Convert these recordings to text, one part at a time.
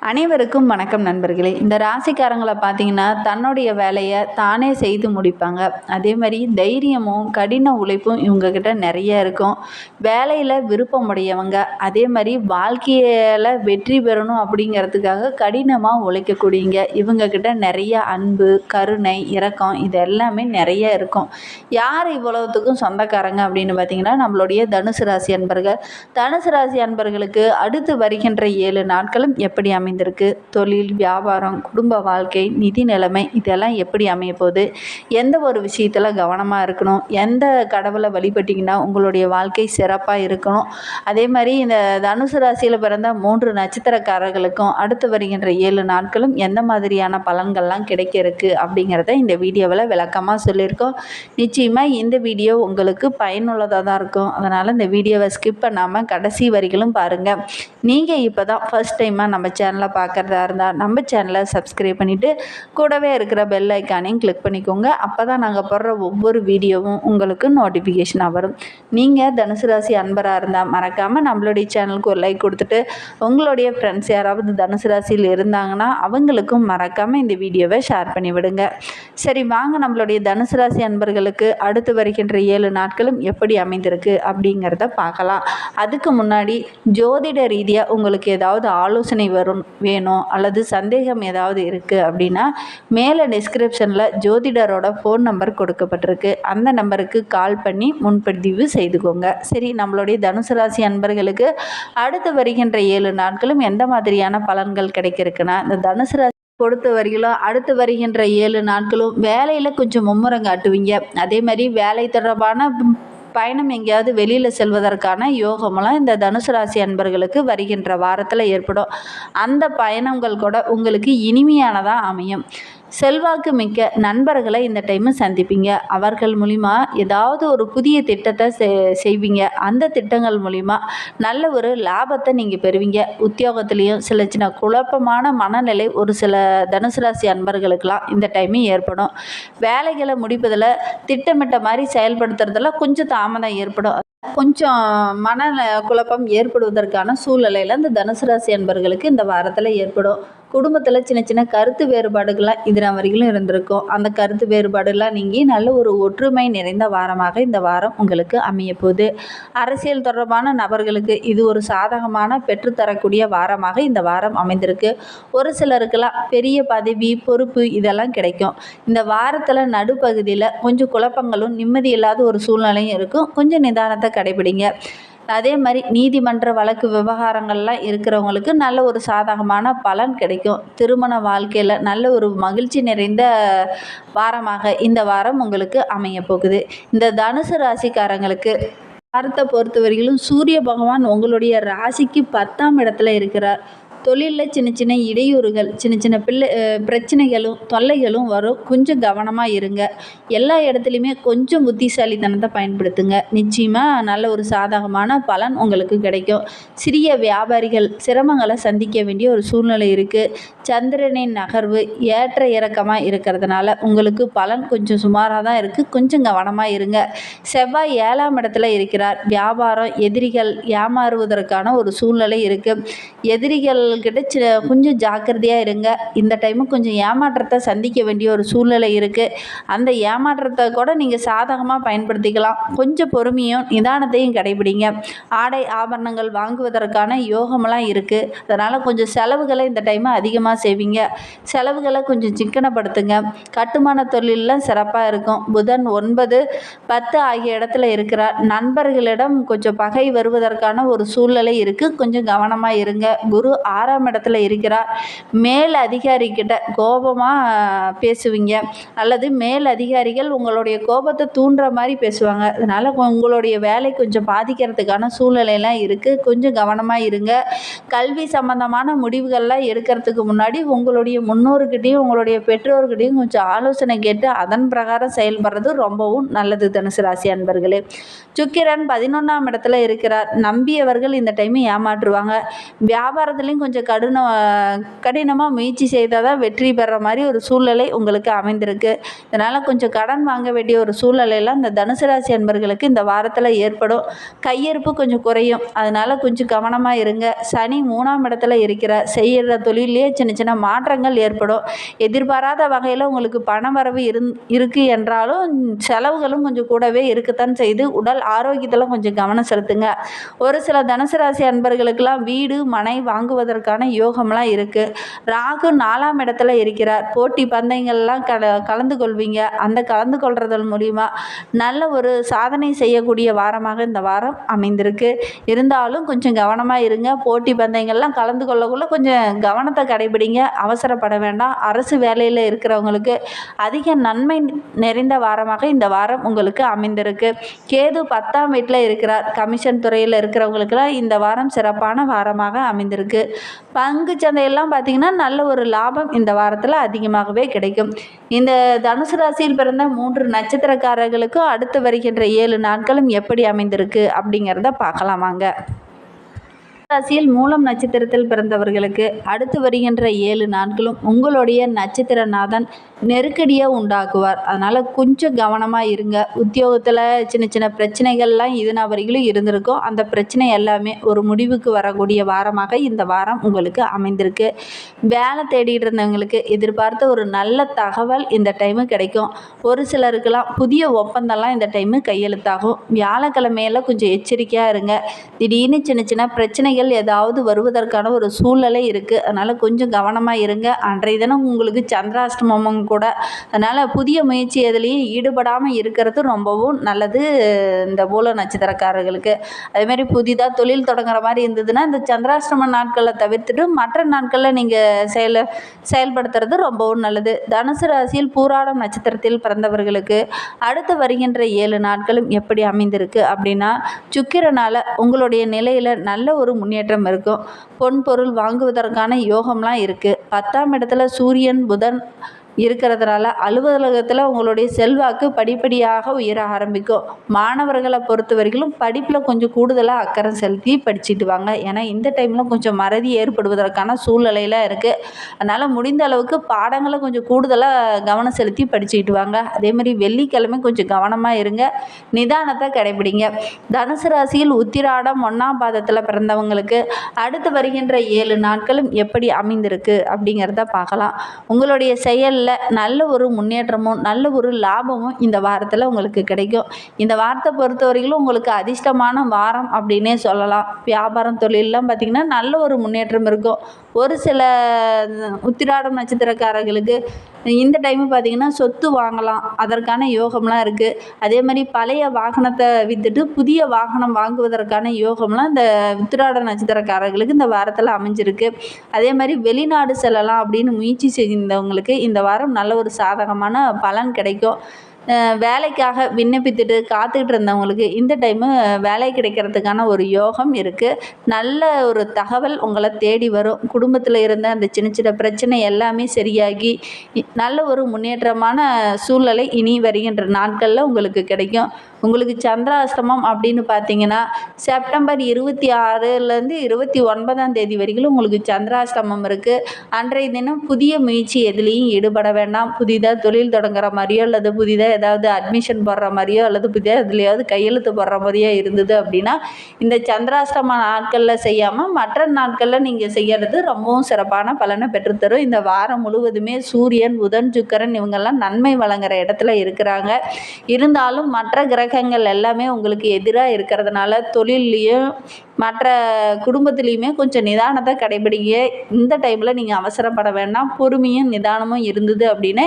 அனைவருக்கும் வணக்கம் நண்பர்களே. இந்த ராசிக்காரங்களை பார்த்தீங்கன்னா தன்னுடைய வேலையை தானே செய்து முடிப்பாங்க. அதே மாதிரி தைரியமும் கடின உழைப்பும் இவங்கக்கிட்ட நிறைய இருக்கும். வேலையில் விருப்பமுடையவங்க. அதே மாதிரி வாழ்க்கையில் வெற்றி பெறணும் அப்படிங்கிறதுக்காக கடினமாக உழைக்கக்கூடியங்க இவங்கக்கிட்ட நிறைய அன்பு கருணை இரக்கம் இது எல்லாமே நிறைய இருக்கும். யார் இவ்வளவுத்துக்கும் சொந்தக்காரங்க அப்படின்னு பார்த்தீங்கன்னா நம்மளுடைய தனுசு ராசி அன்பர்கள். தனுசு ராசி அன்பர்களுக்கு அடுத்து வருகின்ற ஏழு நாட்களும் எப்படி அமைந்திருக்கு. தொழில் வியாபாரம் குடும்ப வாழ்க்கை நிதி நிலைமை இதெல்லாம் எப்படி அமைய போகுது எந்த ஒரு விஷயத்தில் கவனமாக இருக்கணும்? எந்த கடவுளை வழிபட்டிங்கன்னா உங்களுடைய வாழ்க்கை சிறப்பாக இருக்கணும்? அதே மாதிரி இந்த தனுசு ராசியில் பிறந்த மூன்று நட்சத்திரக்காரர்களுக்கும் அடுத்து வருகின்ற ஏழு நாட்களும் எந்த மாதிரியான பலன்கள்லாம் கிடைக்க இருக்கு அப்படிங்கிறத இந்த வீடியோவில் விளக்கமாக சொல்லியிருக்கோம். நிச்சயமாக இந்த வீடியோ உங்களுக்கு பயனுள்ளதாக தான் இருக்கும். அதனால் இந்த வீடியோவை ஸ்கிப் பண்ணாமல் கடைசி வரிகளும் பாருங்கள் நீங்கள் இப்போ தான் ஃபஸ்ட் டைமாக நம்ம சேனல் பார்க்குறதா இருந்தால் நம்ம சேனலை சப்ஸ்கிரைப் பண்ணிவிட்டு கூடவே இருக்கிற பெல் ஐக்கானையும் கிளிக் பண்ணிக்கோங்க. அப்போ தான் நாங்கள் போடுற ஒவ்வொரு வீடியோவும் உங்களுக்கு நோட்டிஃபிகேஷனாக வரும். நீங்கள் தனுசு ராசி அன்பராக இருந்தால் மறக்காமல் நம்மளுடைய சேனலுக்கு ஒரு லைக் கொடுத்துட்டு உங்களுடைய ஃப்ரெண்ட்ஸ் யாராவது தனுசு ராசியில் இருந்தாங்கன்னா அவங்களுக்கும் மறக்காமல் இந்த வீடியோவை ஷேர் பண்ணி விடுங்க. சரி வாங்க நம்மளுடைய தனுசு ராசி அன்பர்களுக்கு அடுத்து வருகின்ற ஏழு நாட்களும் எப்படி அமைந்திருக்கு அப்படிங்கிறத பார்க்கலாம். அதுக்கு முன்னாடி ஜோதிட ரீதியாக உங்களுக்கு ஏதாவது ஆலோசனை வரும் வேணும் அல்லது சந்தேகம் ஏதாவது இருக்குது அப்படின்னா மேலே டிஸ்கிரிப்ஷனில் ஜோதிடரோட ஃபோன் நம்பர் கொடுக்கப்பட்டிருக்கு. அந்த நம்பருக்கு கால் பண்ணி முன்பதிவு செய்துக்கோங்க. சரி நம்மளுடைய தனுசு ராசி அன்பர்களுக்கு அடுத்து வருகின்ற ஏழு நாட்களும் எந்த மாதிரியான பலன்கள் கிடைக்கிறதுக்குன்னா இந்த தனுசு ராசி பொறுத்த வரையிலும் அடுத்து வருகின்ற ஏழு நாட்களும் வேலையில் கொஞ்சம் மும்முரம் காட்டுவீங்க. அதே மாதிரி வேலை தொடர்பான பயணம் எங்கேயாவது வெளியில் செல்வதற்கான யோகமெல்லாம் இந்த தனுசு ராசி அன்பர்களுக்கு வருகின்ற வாரத்தில் ஏற்படும். அந்த பயணங்கள் கூட உங்களுக்கு இனிமையானதாக அமையும். செல்வாக்கு மிக்க நண்பர்களை இந்த டைமு சந்திப்பீங்க. அவர்கள் மூலிமா ஏதாவது ஒரு புதிய திட்டத்தை செ செய்வீங்க. அந்த திட்டங்கள் மூலிமா நல்ல ஒரு லாபத்தை நீங்கள் பெறுவீங்க. உத்தியோகத்துலேயும் சில சின்ன குழப்பமான மனநிலை ஒரு சில தனுசு ராசி அன்பர்களுக்கெல்லாம் இந்த டைமு ஏற்படும். வேலைகளை முடிப்பதில் திட்டமிட்ட மாதிரி செயல்படுத்துறதுல கொஞ்சம் தாமதம் ஏற்படும். கொஞ்சம் மன குழப்பம் ஏற்படுவதற்கான சூழ்நிலையில் இந்த தனுசு ராசி அன்பர்களுக்கு இந்த வாரத்தில் ஏற்படும். குடும்பத்தில் சின்ன சின்ன கருத்து வேறுபாடுகள்லாம் இது வரைக்கும் இருந்திருக்கும். அந்த கருத்து வேறுபாடுலாம் நீங்கி நல்ல ஒரு ஒற்றுமை நிறைந்த வாரமாக இந்த வாரம் உங்களுக்கு அமைய போகுது அரசியல் தொடர்பான நபர்களுக்கு இது ஒரு சாதகமான பெற்றுத்தரக்கூடிய வாரமாக இந்த வாரம் அமைந்திருக்கு. ஒரு சிலருக்கெல்லாம் பெரிய பதவி பொறுப்பு இதெல்லாம் கிடைக்கும். இந்த வாரத்தில் நடுப்பகுதியில் கொஞ்சம் குழப்பங்களும் நிம்மதி இல்லாத ஒரு சூழ்நிலையும் இருக்கும். கொஞ்சம் நிதானத்தை கடைபிடிங்க. அதே மாதிரி நீதிமன்ற வழக்கு விவகாரங்கள்லாம் இருக்கிறவங்களுக்கு நல்ல ஒரு சாதகமான பலன் கிடைக்கும். திருமண வாழ்க்கையில் நல்ல ஒரு மகிழ்ச்சி நிறைந்த வாரமாக இந்த வாரம் உங்களுக்கு அமைய போகுது. இந்த தனுசு ராசிக்காரங்களுக்கு வாரத்தை பொறுத்தவரையிலும் சூரிய பகவான் உங்களுடைய ராசிக்கு பத்தாம் இடத்துல இருக்கிறார். தொழிலில் சின்ன சின்ன இடையூறுகள் சின்ன சின்ன பிள்ளை பிரச்சனைகளும் தொல்லைகளும் வரும். கொஞ்சம் கவனமாக இருங்க. எல்லா இடத்துலையுமே கொஞ்சம் புத்திசாலித்தனத்தை பயன்படுத்துங்க. நிச்சயமாக நல்ல ஒரு சாதகமான பலன் உங்களுக்கு கிடைக்கும். சிறிய வியாபாரிகள் சிரமங்களை சந்திக்க வேண்டிய ஒரு சூழ்நிலை இருக்குது சந்திரனின் நகர்வு ஏற்ற இறக்கமாக இருக்கிறதுனால உங்களுக்கு பலன் கொஞ்சம் சுமாராக தான் இருக்குது கொஞ்சம் கவனமாக இருங்க. செவ்வாய் ஏழாம் இடத்துல இருக்கிறார். வியாபாரம் எதிரிகள் ஏமாறுவதற்கான ஒரு சூழ்நிலை இருக்குது எதிரிகள் கிட்ட சில கொஞ்சம் ஜாக்கிரதையாக இருங்க. இந்த டைமு கொஞ்சம் ஏமாற்றத்தை சந்திக்க வேண்டிய ஒரு சூழ்நிலை இருக்குது அந்த ஏமாற்றத்தை கூட நீங்கள் சாதகமாக பயன்படுத்திக்கலாம். கொஞ்சம் பொறுமையும் நிதானத்தையும் கடைபிடிங்க. ஆடை ஆபரணங்கள் வாங்குவதற்கான யோகமெல்லாம் இருக்குது அதனால் கொஞ்சம் செலவுகளை இந்த டைமு அதிகமாக செய்வீங்க. செலவுகளை கொஞ்சம் சிக்கனப்படுத்துங்க. கட்டுமான தொழிலெலாம் சிறப்பாக இருக்கும். புதன் ஒன்பது பத்து ஆகிய இடத்துல இருக்கிறார். நண்பர்களிடம் கொஞ்சம் பகை வருவதற்கான ஒரு சூழ்நிலை இருக்குது கொஞ்சம் கவனமாக இருங்க. குரு ஆறாம் இடத்துல இருக்கிறார். மேல் அதிகாரிக்கிட்ட கோபமாக பேசுவீங்க. அல்லது மேல் அதிகாரிகள் உங்களுடைய கோபத்தை தூண்டுற மாதிரி பேசுவாங்க. அதனால் உங்களுடைய வேலை கொஞ்சம் பாதிக்கிறதுக்கான சூழ்நிலையெல்லாம் இருக்குது கொஞ்சம் கவனமாக இருங்க. கல்வி சம்மந்தமான முடிவுகள்லாம் எடுக்கிறதுக்கு முன்னாடி உங்களுடைய முன்னோர்கிட்டையும் உங்களுடைய பெற்றோர்கிட்டையும் கொஞ்சம் ஆலோசனை கேட்டு அதன் பிரகாரம் செயல்படுறது ரொம்பவும் நல்லது தனுசு ராசி அன்பர்களே. சுக்கிரன் பதினொன்றாம் இடத்துல இருக்கிறார். நம்பியவர்கள் இந்த டைம் ஏமாற்றுவாங்க. வியாபாரத்துலேயும் கொஞ்சம் கொஞ்சம் கடின கடினமாக முயற்சி செய்தால் தான் வெற்றி பெற மாதிரி ஒரு சூழ்நிலை உங்களுக்கு அமைந்திருக்கு. இதனால் கொஞ்சம் கடன் வாங்க வேண்டிய ஒரு சூழ்நிலையெல்லாம் இந்த தனுசு ராசி அன்பர்களுக்கு இந்த வாரத்தில் ஏற்படும். கையிருப்பு கொஞ்சம் குறையும். அதனால் கொஞ்சம் கவனமாக இருங்க. சனி மூணாம் இடத்துல இருக்கிற செய்கிற தொழிலே சின்ன சின்ன மாற்றங்கள் ஏற்படும். எதிர்பாராத வகையில் உங்களுக்கு பண வரவு இருந் இருக்குது என்றாலும் செலவுகளும் கொஞ்சம் கூடவே இருக்கத்தான் செய்து உடல் ஆரோக்கியத்தில் கொஞ்சம் கவனம் செலுத்துங்க. ஒரு சில தனுசு ராசி அன்பர்களுக்கெல்லாம் வீடு மனை வாங்குவதற்கு வாங்குவதற்கான யோகம்லாம் இருக்குது ராகு நாலாம் இடத்துல இருக்கிறார். போட்டி பந்தயங்கள்லாம் கல கலந்து கொள்வீங்க. அந்த கலந்து கொள்றதன் மூலிமா நல்ல ஒரு சாதனை செய்யக்கூடிய வாரமாக இந்த வாரம் அமைந்திருக்கு. இருந்தாலும் கொஞ்சம் கவனமாக இருங்க. போட்டி பந்தயங்கள்லாம் கலந்து கொள்ளக்குள்ள கொஞ்சம் கவனத்தை கடைபிடிங்க. அவசரப்பட வேண்டாம். அரசு வேலையில் இருக்கிறவங்களுக்கு அதிக நன்மை நிறைந்த வாரமாக இந்த வாரம் உங்களுக்கு அமைந்திருக்கு. கேது பத்தாம் வீட்டில் இருக்கிறார். கமிஷன் துறையில் இருக்கிறவங்களுக்கெல்லாம் இந்த வாரம் சிறப்பான வாரமாக அமைந்திருக்கு. பங்கு சந்தையெல்லாம் பார்த்திங்கன்னா நல்ல ஒரு லாபம் இந்த வாரத்தில் அதிகமாகவே கிடைக்கும். இந்த தனுசு ராசியில் பிறந்த மூன்று நட்சத்திரக்காரர்களுக்கும் அடுத்து வருகின்ற ஏழு நாட்களும் எப்படி அமைந்திருக்கு அப்படிங்கிறத பார்க்கலாம் வாங்க. ராசியில் மூலம் நட்சத்திரத்தில் பிறந்தவர்களுக்கு அடுத்து வருகின்ற ஏழு நாட்களும் உங்களுடைய நட்சத்திரநாதன் நெருக்கடியை உண்டாக்குவார். அதனால் கொஞ்சம் கவனமாக இருங்க. உத்தியோகத்தில் சின்ன சின்ன பிரச்சனைகள்லாம் இதுனா வரையிலும் இருந்திருக்கும். அந்த பிரச்சனை எல்லாமே ஒரு முடிவுக்கு வரக்கூடிய வாரமாக இந்த வாரம் உங்களுக்கு அமைந்திருக்கு. வேலை தேடிட்டு இருந்தவங்களுக்கு எதிர்பார்த்த ஒரு நல்ல தகவல் இந்த டைமு கிடைக்கும். ஒரு சிலருக்கெல்லாம் புதிய ஒப்பந்தம்லாம் இந்த டைமு கையெழுத்தாகும். வியாழக்கிழமையில கொஞ்சம் எச்சரிக்கையாக இருங்க. திடீர்னு சின்ன சின்ன பிரச்சனைகள் ஏதாவது வருவதற்கான ஒரு சூழ்நிலை இருக்குது அதனால் கொஞ்சம் கவனமாக இருங்க. அன்றைய தினம் உங்களுக்கு சந்திராஷ்டமமும் கூட. அதனால் புதிய முயற்சி எதுலேயும் ஈடுபடாமல் இருக்கிறது ரொம்பவும் நல்லது இந்த மூல நட்சத்திரக்காரர்களுக்கு. அதேமாதிரி புதிதாக தொழில் தொடங்குற மாதிரி இருந்ததுன்னா இந்த சந்திராஷ்டம நாட்களை தவிர்த்துட்டு மற்ற நாட்களில் நீங்கள் செயல செயல்படுத்துறது ரொம்பவும் நல்லது. தனுசு ராசியில் பூராடம் நட்சத்திரத்தில் பிறந்தவர்களுக்கு அடுத்து வருகின்ற ஏழு நாட்களும் எப்படி அமைந்திருக்கு அப்படின்னா சுக்கிரனால் உங்களுடைய நிலையில் நல்ல ஒரு முன்னேற்றம் இருக்கும். பொன் பொருள் வாங்குவதற்கான யோகம்லாம் இருக்குது பத்தாம் இடத்துல சூரியன் புதன் இருக்கிறதுனால அலுவலகத்தில் உங்களுடைய செல்வாக்கு படிப்படியாக உயர ஆரம்பிக்கும். மாணவர்களை பொறுத்த வரைக்கும் படிப்பில் கொஞ்சம் கூடுதலாக அக்கறை செலுத்தி படிச்சுட்டு வாங்க. ஏன்னா இந்த டைமில் கொஞ்சம் மறதி ஏற்படுவதற்கான சூழ்நிலையில் இருக்குது அதனால் முடிந்த அளவுக்கு பாடங்களை கொஞ்சம் கூடுதலாக கவனம் செலுத்தி படிச்சுக்கிட்டு வாங்க. அதேமாதிரி வெள்ளிக்கிழமை கொஞ்சம் கவனமாக இருங்க. நிதானத்தை கடைபிடிங்க. தனுசு ராசியில் உத்திராடம் ஒன்றாம் பாதத்தில் பிறந்தவங்களுக்கு அடுத்து வருகின்ற ஏழு நாட்களும் எப்படி அமைந்திருக்கு அப்படிங்கிறத பார்க்கலாம். உங்களுடைய செயலில் நல்ல ஒரு முன்னேற்றமும் நல்ல ஒரு லாபமும் இந்த வாரத்தில் உங்களுக்கு கிடைக்கும். இந்த வாரத்தை பொறுத்த வரைக்கும் உங்களுக்கு அதிர்ஷ்டமான வாரம் அப்படின்னே சொல்லலாம். வியாபாரம் தொழிலெலாம் பார்த்திங்கன்னா நல்ல ஒரு முன்னேற்றம் இருக்கும். ஒரு சில உத்திராடம் நட்சத்திரக்காரர்களுக்கு இந்த டைமு பார்த்திங்கன்னா சொத்து வாங்கலாம். அதற்கான யோகம்லாம் இருக்குது அதே மாதிரி பழைய வாகனத்தை விற்றுட்டு புதிய வாகனம் வாங்குவதற்கான யோகம்லாம் இந்த உத்திராட நட்சத்திரக்காரர்களுக்கு இந்த வாரத்தில் அமைஞ்சிருக்கு. அதே மாதிரி வெளிநாடு செல்லலாம் அப்படின்னு முயற்சி செய்தவங்களுக்கு இந்த வாரம் நல்ல ஒரு சாதகமான பலன் கிடைக்கும். வேலைக்காக விண்ணப்பித்துட்டு காத்துக்கிட்டு இருந்தவங்களுக்கு இந்த டைமு வேலை கிடைக்கிறதுக்கான ஒரு யோகம் இருக்குது நல்ல ஒரு தகவல் உங்களை தேடி வரும். குடும்பத்தில் இருந்த அந்த சின்ன சின்ன பிரச்சனை எல்லாமே சரியாகி நல்ல ஒரு முன்னேற்றமான சூழ்நிலை இனி வருகின்ற நாட்களில் உங்களுக்கு கிடைக்கும். உங்களுக்கு சந்திராஷ்டமம் அப்படின்னு பார்த்தீங்கன்னா செப்டம்பர் இருபத்தி ஆறுலேருந்து இருபத்தி ஒன்பதாம் தேதி வரைக்கும் உங்களுக்கு சந்திராஷ்டமம் இருக்குது அன்றைய தினம் புதிய முயற்சி எதுலேயும் ஈடுபட வேண்டாம். புதிதாக தொழில் தொடங்குற மாதிரியோ அல்லது புதிதாக ஏதாவது அட்மிஷன் போடுற மாதிரியோ அல்லது புதிதாக எதுலையாவது கையெழுத்து போடுற மாதிரியோ இருந்தது அப்படின்னா இந்த சந்திராஷ்டம நாட்களில் செய்யாமல் மற்ற நாட்களில் நீங்கள் செய்யறது ரொம்பவும் சிறப்பான பலனை பெற்றுத்தரும். இந்த வாரம் முழுவதுமே சூரியன் புதன் சுக்கரன் இவங்கெல்லாம் நன்மை வழங்குற இடத்துல இருக்கிறாங்க. இருந்தாலும் மற்ற கிரகங்கள் எல்லாமே உங்களுக்கு எதிராக இருக்கிறதுனால தொழில்லையும் மற்ற குடும்பத்துலேயுமே கொஞ்சம் நிதானத்தை கடைபிடிங்க. இந்த டைமில் நீங்கள் அவசரப்பட வேண்டாம். பொறுமையும் நிதானமும் இருந்தது அப்படின்னு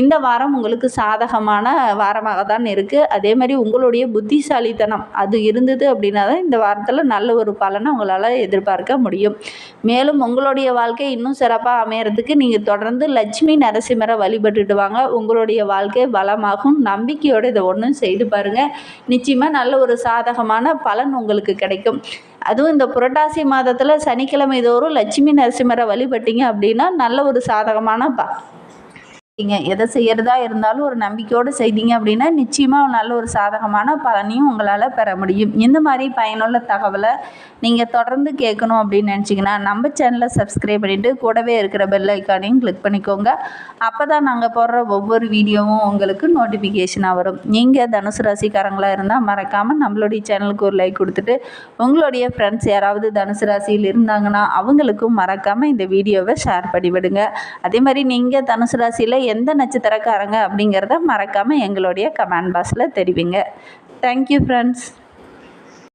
இந்த வாரம் உங்களுக்கு சாதகமான வாரமாக தான் இருக்குது அதே மாதிரி உங்களுடைய புத்திசாலித்தனம் அது இருந்தது அப்படின்னா தான் இந்த வாரத்தில் நல்ல ஒரு பலனை உங்களால் எதிர்பார்க்க முடியும். மேலும் உங்களுடைய வாழ்க்கை இன்னும் சிறப்பாக அமையறதுக்கு நீங்கள் தொடர்ந்து லட்சுமி நரசிம்மரை வழிபட்டுட்டு வாங்க. உங்களுடைய வாழ்க்கை வளமாகும். நம்பிக்கையோடு இதை ஒன்றும் செய்து பாருங்கள் நிச்சயமாக நல்ல ஒரு சாதகமான பலன் உங்களுக்கு கிடைக்கும். அதுவும் இந்த புரட்டாசி மாதத்தில் சனிக்கிழமை தோறும் லட்சுமி நரசிம்மரை வழிபட்டீங்க அப்படின்னா நல்ல ஒரு சாதகமான ப நீங்கள் எதை செய்கிறதா இருந்தாலும் ஒரு நம்பிக்கையோடு செய்தீங்க அப்படின்னா நிச்சயமாக நல்ல ஒரு சாதகமான பலனையும் உங்களால் பெற முடியும். இந்த மாதிரி பயனுள்ள தகவலை நீங்கள் தொடர்ந்து கேட்கணும் அப்படின்னு நினச்சிங்கன்னா நம்ம சேனலை சப்ஸ்கிரைப் பண்ணிவிட்டு கூடவே இருக்கிற பெல் ஐக்கானையும் கிளிக் பண்ணிக்கோங்க. அப்போ தான் நாங்கள் போடுற ஒவ்வொரு வீடியோவும் உங்களுக்கு நோட்டிஃபிகேஷனாக வரும். நீங்கள் தனுசு ராசிக்காரங்களாக இருந்தால் மறக்காமல் நம்மளுடைய சேனலுக்கு ஒரு லைக் கொடுத்துட்டு உங்களுடைய ஃப்ரெண்ட்ஸ் யாராவது தனுசு ராசியில் இருந்தாங்கன்னா அவங்களுக்கும் மறக்காமல் இந்த வீடியோவை ஷேர் பண்ணிவிடுங்க. அதே மாதிரி நீங்கள் தனுசு ராசியில் எந்த நட்சத்திரக்காரங்க அப்படிங்கிறத மறக்காமல் எங்களுடைய கமெண்ட் பாக்ஸில் தெரிவிங்க. Thank you friends